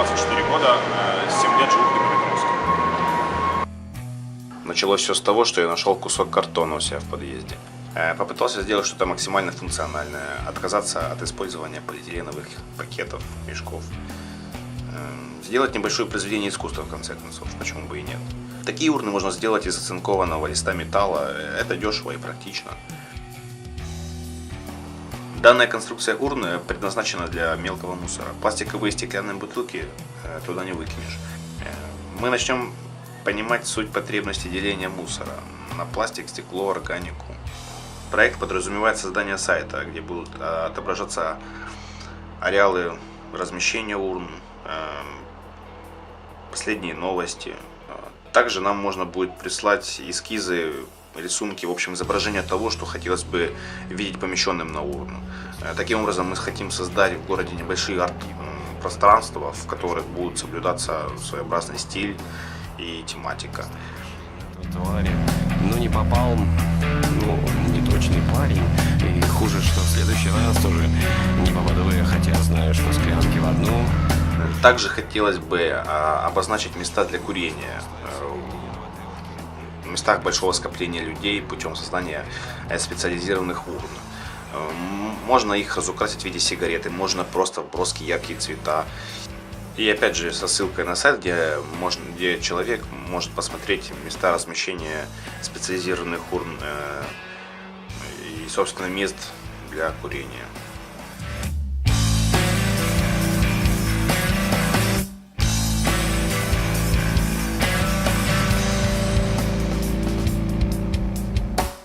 мне 24 года, э, 7 лет живу в Днепропетровске. Началось все с того, что я нашел кусок картона у себя в подъезде. Э, Попытался сделать что-то максимально функциональное, отказаться от использования полиэтиленовых пакетов, мешков. Эм, Сделать небольшое произведение искусства, в конце концов, почему бы и нет. Такие урны можно сделать из оцинкованного листа металла, э, это дешево и практично. Данная конструкция урны предназначена для мелкого мусора. Пластиковые стеклянные бутылки э, туда не выкинешь. Э, Мы начнем понимать суть потребности деления мусора на пластик, стекло, органику. Проект подразумевает создание сайта, где будут э, отображаться ареалы размещения урн, последние новости. Также нам можно будет прислать эскизы, рисунки, в общем, изображение того, что хотелось бы видеть помещенным на урну. Э, Таким образом, мы хотим создать в городе небольшие арт-пространства, в которых будут соблюдаться своеобразный стиль и тематика. тротуаре, но не попал, ну, неточный парень. И хуже, что в следующий раз тоже не попаду я, хотя знаю, что склянки в одну. Также хотелось бы а, обозначить места для курения. Местах большого скопления людей путем создания э, специализированных урн. Можно их разукрасить в виде сигареты, можно просто броски яркие цвета. И опять же со ссылкой на сайт, где, можно, где человек может посмотреть места размещения специализированных урн э, и, собственно, мест для курения.